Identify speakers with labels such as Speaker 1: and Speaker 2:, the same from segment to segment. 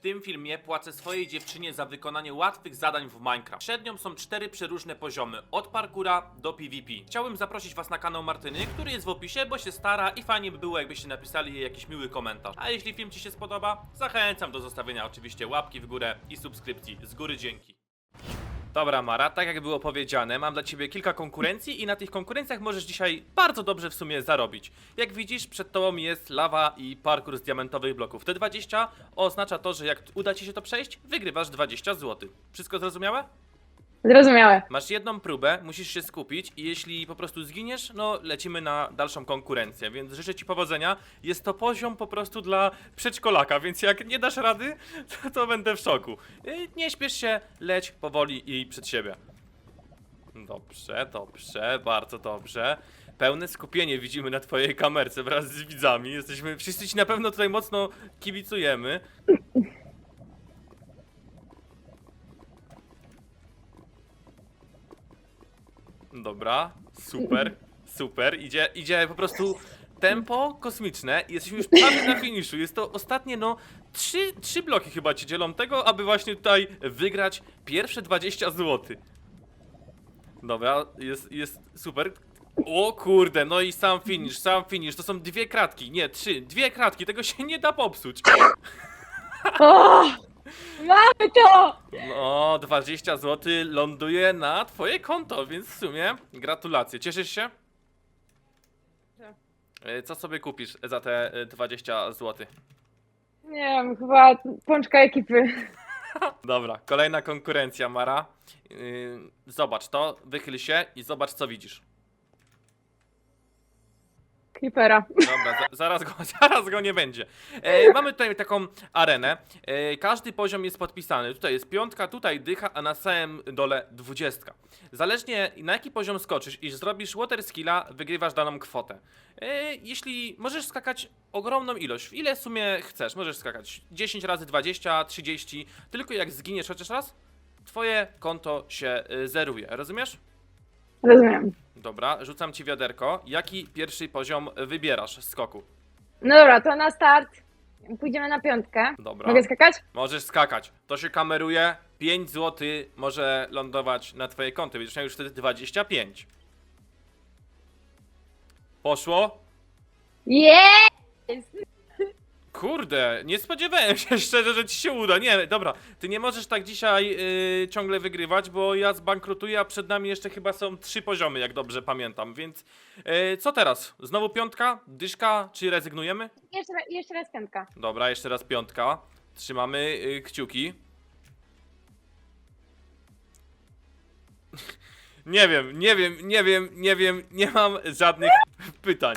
Speaker 1: tym filmie płacę swojej dziewczynie za wykonanie łatwych zadań w Minecraft. Przed nią są cztery przeróżne poziomy, od parkura do PvP. Chciałbym zaprosić was na kanał Martyny, który jest w opisie, bo się stara i fajnie by było jakbyście napisali jej jakiś miły komentarz. A jeśli film ci się spodoba, zachęcam do zostawienia oczywiście łapki w górę i subskrypcji. Z góry dzięki. Dobra, Mara, tak jak było powiedziane, mam dla ciebie kilka konkurencji i na tych konkurencjach możesz dzisiaj bardzo dobrze w sumie zarobić. Jak widzisz, przed tobą jest lawa i parkour z diamentowych bloków. Te 20 oznacza to, że jak uda ci się to przejść, wygrywasz 20 zł. Wszystko zrozumiałe?
Speaker 2: Zrozumiałe.
Speaker 1: Masz jedną próbę, musisz się skupić i jeśli po prostu zginiesz, no lecimy na dalszą konkurencję, więc życzę ci powodzenia. Jest to poziom po prostu dla przedszkolaka, więc jak nie dasz rady, to, to będę w szoku. Y, Nie śpiesz się, leć powoli i przed siebie. Dobrze, dobrze, bardzo dobrze. Pełne skupienie widzimy na twojej kamerce wraz z widzami. Jesteśmy, wszyscy ci na pewno tutaj mocno kibicujemy. Dobra, super, super. Idzie, idzie po prostu tempo kosmiczne i jesteśmy już prawie na finiszu. Jest to ostatnie, no, trzy, trzy bloki chyba ci dzielą tego, aby właśnie tutaj wygrać pierwsze 20 zł. Dobra, jest, jest super. O kurde, no i sam finish, sam finish. To są dwie kratki, nie, trzy, dwie kratki, tego się nie da popsuć.
Speaker 2: Mamy to!
Speaker 1: No, 20 zł ląduje na twoje konto, więc w sumie gratulacje. Cieszysz się?
Speaker 2: Tak.
Speaker 1: E, Co sobie kupisz za te e, 20 zł?
Speaker 2: Nie wiem, chyba pączka ekipy.
Speaker 1: Dobra, kolejna konkurencja, Mara. Yy, Zobacz to, wychyl się i zobacz co widzisz.
Speaker 2: Creepera.
Speaker 1: Dobra, za, zaraz, go, zaraz go nie będzie. E, mamy tutaj taką arenę. E, każdy poziom jest podpisany. Tutaj jest piątka, tutaj dycha, a na samym dole dwudziestka. Zależnie na jaki poziom skoczysz i zrobisz water skilla, wygrywasz daną kwotę. E, jeśli możesz skakać ogromną ilość, w ile w sumie chcesz, możesz skakać 10 razy 20, 30, tylko jak zginiesz chociaż raz, twoje konto się y, zeruje. Rozumiesz?
Speaker 2: Rozumiem.
Speaker 1: Dobra, rzucam ci wiaderko. Jaki pierwszy poziom wybierasz z skoku?
Speaker 2: No dobra, to na start. Pójdziemy na piątkę.
Speaker 1: Dobra.
Speaker 2: Mogę skakać?
Speaker 1: Możesz skakać. To się kameruje. 5 zł może lądować na twoje konto. Będziesz miał już wtedy 25. Poszło?
Speaker 2: Jest!
Speaker 1: Kurde, nie spodziewałem się szczerze, że ci się uda. Nie, dobra, ty nie możesz tak dzisiaj yy, ciągle wygrywać, bo ja zbankrutuję, a przed nami jeszcze chyba są trzy poziomy, jak dobrze pamiętam, więc yy, co teraz? Znowu piątka? Dyszka? Czy rezygnujemy?
Speaker 2: Jeszcze, ra- jeszcze raz piątka.
Speaker 1: Dobra, jeszcze raz piątka. Trzymamy yy, kciuki. Nie wiem, nie wiem, nie wiem, nie wiem, nie mam żadnych pytań.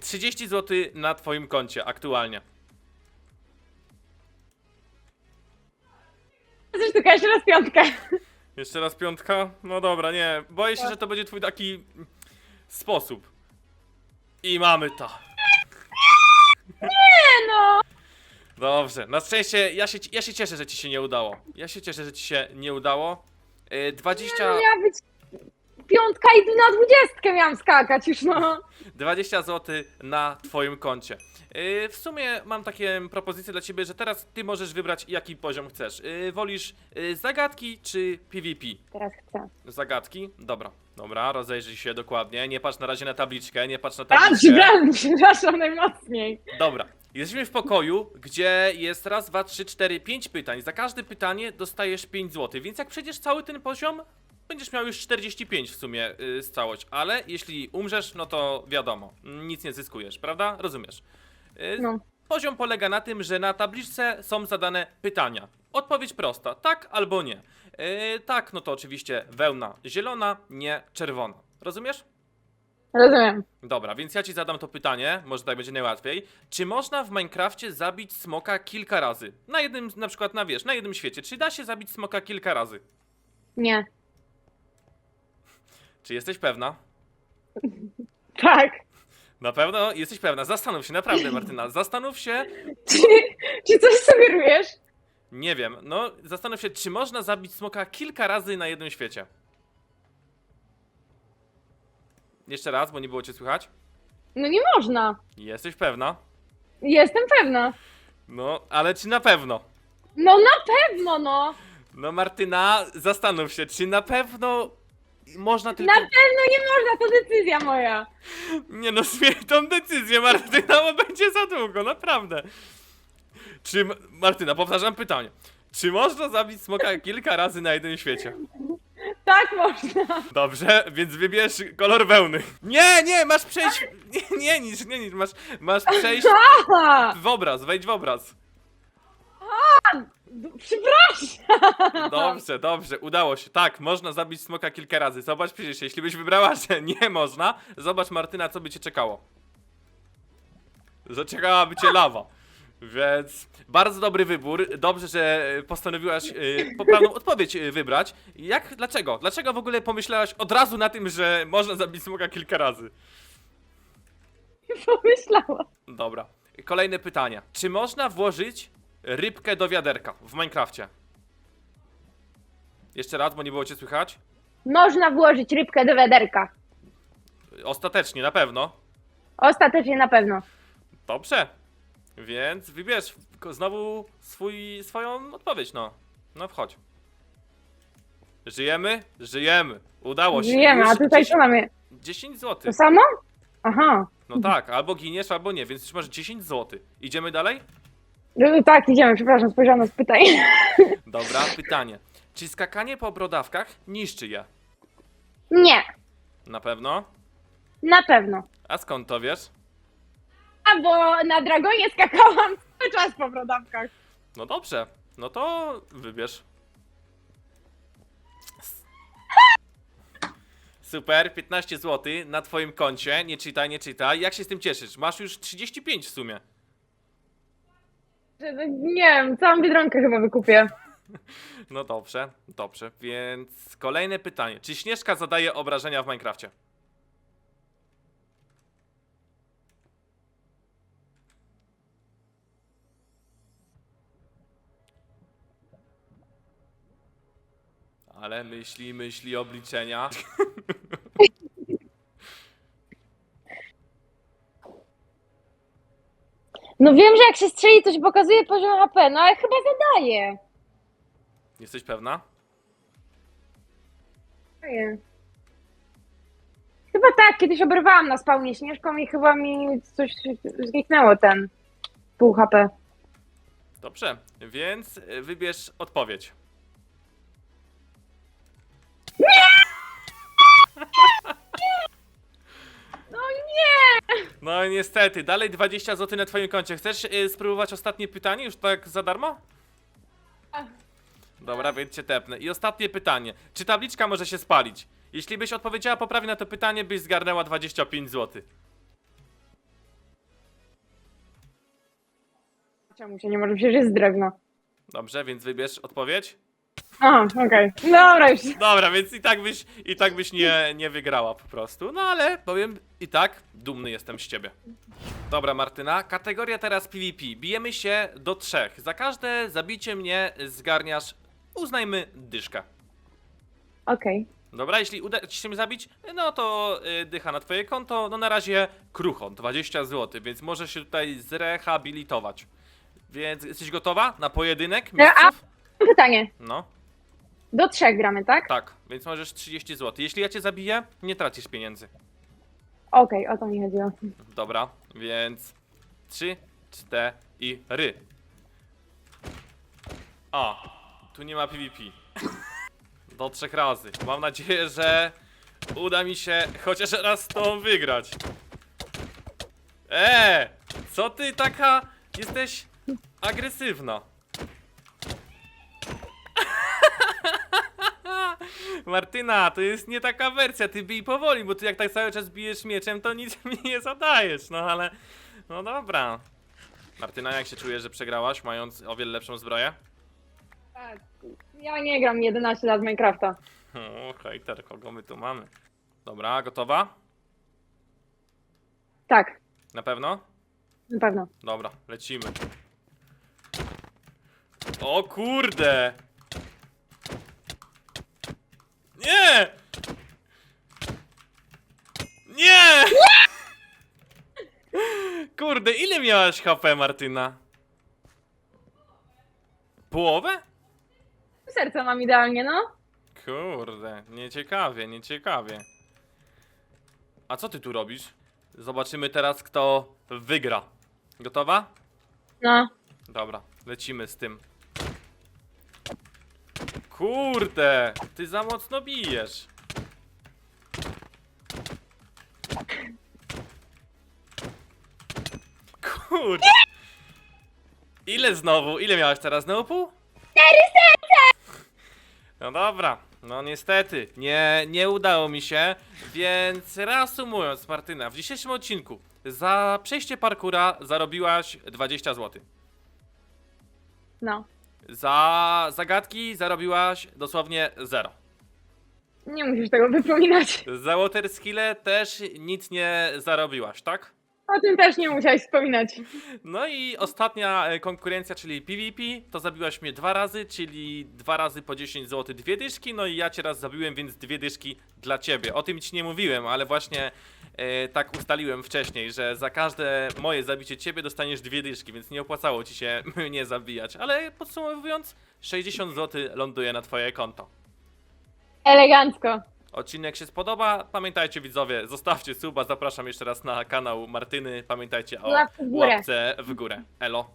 Speaker 1: 30 zł na twoim koncie aktualnie.
Speaker 2: Coś sztuka, jeszcze raz piątkę.
Speaker 1: Jeszcze raz piątka? No dobra, nie. Boję się, że to będzie twój taki sposób. I mamy to.
Speaker 2: Nie no!
Speaker 1: Dobrze, na szczęście ja się, ja się cieszę, że ci się nie udało. Ja się cieszę, że ci się nie udało. Yy, 20,
Speaker 2: Miała być piątka i na dwudziestkę miałam skakać już, no.
Speaker 1: 20 zł na twoim koncie. Yy, w sumie mam takie propozycje dla ciebie, że teraz ty możesz wybrać jaki poziom chcesz. Yy, wolisz yy, zagadki czy PvP?
Speaker 2: Teraz chcę.
Speaker 1: Zagadki? Dobra, dobra, rozejrzyj się dokładnie. Nie patrz na razie na tabliczkę, nie patrz na
Speaker 2: A,
Speaker 1: tabliczkę.
Speaker 2: przepraszam, przepraszam najmocniej.
Speaker 1: Dobra. Jesteśmy w pokoju, gdzie jest raz, dwa, trzy, cztery, pięć pytań. Za każde pytanie dostajesz 5 zł, więc jak przejdziesz cały ten poziom, będziesz miał już 45 w sumie yy, z całość. Ale jeśli umrzesz, no to wiadomo, nic nie zyskujesz, prawda? Rozumiesz. Yy,
Speaker 2: No.
Speaker 1: Poziom polega na tym, że na tabliczce są zadane pytania. Odpowiedź prosta, tak albo nie. Yy, tak, no to oczywiście wełna zielona, nie czerwona. Rozumiesz?
Speaker 2: Rozumiem.
Speaker 1: Dobra, więc ja ci zadam to pytanie, może tak będzie najłatwiej. Czy można w Minecrafcie zabić smoka kilka razy? Na jednym, na przykład na wiesz, na jednym świecie. Czy da się zabić smoka kilka razy?
Speaker 2: Nie.
Speaker 1: Czy jesteś pewna?
Speaker 2: Tak.
Speaker 1: Na pewno jesteś pewna. Zastanów się, naprawdę, Martyna. Zastanów się.
Speaker 2: Czy, czy coś sugerujesz?
Speaker 1: Nie wiem, no zastanów się, czy można zabić smoka kilka razy na jednym świecie. Jeszcze raz, bo nie było cię słychać.
Speaker 2: No nie można.
Speaker 1: Jesteś pewna?
Speaker 2: Jestem pewna.
Speaker 1: No, ale czy na pewno?
Speaker 2: No na pewno, no!
Speaker 1: No Martyna, zastanów się, czy na pewno można tylko...
Speaker 2: Na pewno nie można, to decyzja moja.
Speaker 1: Nie no, zmień tą decyzję, Martyna, bo będzie za długo, naprawdę. Czy, M- Martyna, powtarzam pytanie. Czy można zabić smoka kilka razy na jednym świecie?
Speaker 2: Tak można.
Speaker 1: Dobrze, więc wybierz kolor wełny. Nie, nie, masz przejść... Nie, nie nic, nie nic, masz, masz przejść
Speaker 2: Aha!
Speaker 1: w obraz, wejdź w obraz.
Speaker 2: Przepraszam!
Speaker 1: Dobrze, dobrze, udało się. Tak, można zabić smoka kilka razy. Zobacz przecież, jeśli byś wybrała, że nie można, zobacz Martyna, co by cię czekało. Zaczekałaby cię lawa. Więc bardzo dobry wybór. Dobrze, że postanowiłaś y, poprawną odpowiedź y, wybrać. Jak, dlaczego? Dlaczego w ogóle pomyślałaś od razu na tym, że można zabić smoka kilka razy?
Speaker 2: Pomyślałam.
Speaker 1: Dobra. Kolejne pytanie. Czy można włożyć rybkę do wiaderka w Minecrafcie? Jeszcze raz, bo nie było cię słychać.
Speaker 2: Można włożyć rybkę do wiaderka.
Speaker 1: Ostatecznie, na pewno.
Speaker 2: Ostatecznie na pewno.
Speaker 1: Dobrze. Więc wybierz ko- znowu swój, swoją odpowiedź, no. No wchodź. Żyjemy? Żyjemy. Udało się.
Speaker 2: Żyjemy,
Speaker 1: Już
Speaker 2: a tutaj
Speaker 1: 10,
Speaker 2: co mamy?
Speaker 1: 10 zł.
Speaker 2: To samo? Aha.
Speaker 1: No tak, albo giniesz, albo nie, więc już masz 10 zł. Idziemy dalej?
Speaker 2: No, tak, idziemy, przepraszam, spojrzałam na pytań.
Speaker 1: Dobra, pytanie. Czy skakanie po brodawkach niszczy je?
Speaker 2: Nie,
Speaker 1: Na pewno.
Speaker 2: na pewno.
Speaker 1: A skąd to wiesz?
Speaker 2: A bo na dragonie skakałam cały czas po brodawkach.
Speaker 1: No dobrze, no to wybierz. Super, 15 zł na twoim koncie. Nie czytaj, nie czytaj. Jak się z tym cieszysz? Masz już 35 w sumie.
Speaker 2: Nie wiem, całą biedronkę chyba wykupię.
Speaker 1: No dobrze, dobrze. Więc kolejne pytanie. Czy Śnieżka zadaje obrażenia w Minecrafcie? Ale myśli, myśli obliczenia.
Speaker 2: No wiem, że jak się strzeli, to się pokazuje poziom HP, no ale chyba zadaje.
Speaker 1: Jesteś pewna?
Speaker 2: Zadaje. Chyba tak, kiedyś oberwałam na spawnie śnieżką i chyba mi coś zniknęło ten pół HP.
Speaker 1: Dobrze, więc y, wybierz odpowiedź.
Speaker 2: No
Speaker 1: niestety, dalej 20 zł na twoim koncie. Chcesz y, spróbować ostatnie pytanie już tak za darmo?
Speaker 2: Ach.
Speaker 1: Dobra, więc cię tepnę. I ostatnie pytanie. Czy tabliczka może się spalić? Jeśli byś odpowiedziała poprawnie na to pytanie, byś zgarnęła 25 zł.
Speaker 2: Czemu się nie może, przecież jest drewno.
Speaker 1: Dobrze, więc wybierz odpowiedź.
Speaker 2: Aha, okej. Dobra już.
Speaker 1: Dobra, więc i tak byś, i tak byś nie, nie wygrała po prostu. No ale powiem i tak, dumny jestem z ciebie. Dobra, Martyna, kategoria teraz PvP. Bijemy się do trzech. Za każde zabicie mnie zgarniasz, uznajmy, dyszkę.
Speaker 2: Okej.
Speaker 1: Dobra, jeśli uda ci się mnie zabić, no to y, dycha na twoje konto. No na razie krucho, 20 zł, więc możesz się tutaj zrehabilitować. Więc jesteś gotowa na pojedynek
Speaker 2: E, a-
Speaker 1: mistrzów?
Speaker 2: Pytanie.
Speaker 1: No,
Speaker 2: Do trzech gramy, tak?
Speaker 1: tak, więc możesz 30 zł. Jeśli ja cię zabiję, nie tracisz pieniędzy.
Speaker 2: Okej, o to mi chodziło.
Speaker 1: Dobra, więc 3, 4 i ry. A, tu nie ma PvP. Do trzech razy. Mam nadzieję, że uda mi się chociaż raz tą wygrać. Eee, co ty taka jesteś agresywna? Martyna, to jest nie taka wersja, ty bij powoli, bo ty jak tak cały czas bijesz mieczem, to nic mi nie zadajesz, no ale... No dobra. Martyna, jak się czujesz, że przegrałaś, mając o wiele lepszą zbroję?
Speaker 2: Tak. Ja nie gram 11 lat w Minecrafta.
Speaker 1: O, hejter, kogo my tu mamy? Dobra, gotowa?
Speaker 2: Tak,
Speaker 1: Na pewno?
Speaker 2: na pewno.
Speaker 1: Dobra, lecimy. O kurde! Nie! Nie! Kurde, ile miałaś HP, Martyna? Połowę?
Speaker 2: Serce mam idealnie, no.
Speaker 1: Kurde, nieciekawie, nieciekawie. A co ty tu robisz? Zobaczymy teraz, kto wygra. Gotowa?
Speaker 2: No.
Speaker 1: Dobra, lecimy z tym. Kurde, ty za mocno bijesz. Kurde. Ile znowu? Ile miałeś teraz? Znowu pół? No dobra, no niestety, nie, nie udało mi się, więc reasumując Martyna, w dzisiejszym odcinku za przejście parkura zarobiłaś 20 zł.
Speaker 2: No.
Speaker 1: Za zagadki zarobiłaś dosłownie 0.
Speaker 2: Nie musisz tego wypominać.
Speaker 1: Za water skille też nic nie zarobiłaś, tak?
Speaker 2: O tym też nie musiałeś wspominać.
Speaker 1: No i ostatnia e, konkurencja, czyli PvP, to zabiłaś mnie dwa razy, czyli dwa razy po 10 zł, dwie dyszki, no i ja cię raz zabiłem, więc dwie dyszki dla ciebie. O tym ci nie mówiłem, ale właśnie e, tak ustaliłem wcześniej, że za każde moje zabicie ciebie dostaniesz dwie dyszki, więc nie opłacało ci się mnie zabijać. Ale podsumowując, 60 zł ląduje na twoje konto.
Speaker 2: Elegancko.
Speaker 1: Odcinek się spodoba, pamiętajcie widzowie, zostawcie suba, zapraszam jeszcze raz na kanał Martyny, pamiętajcie o
Speaker 2: Łapkę w górę.
Speaker 1: łapce w górę. Elo.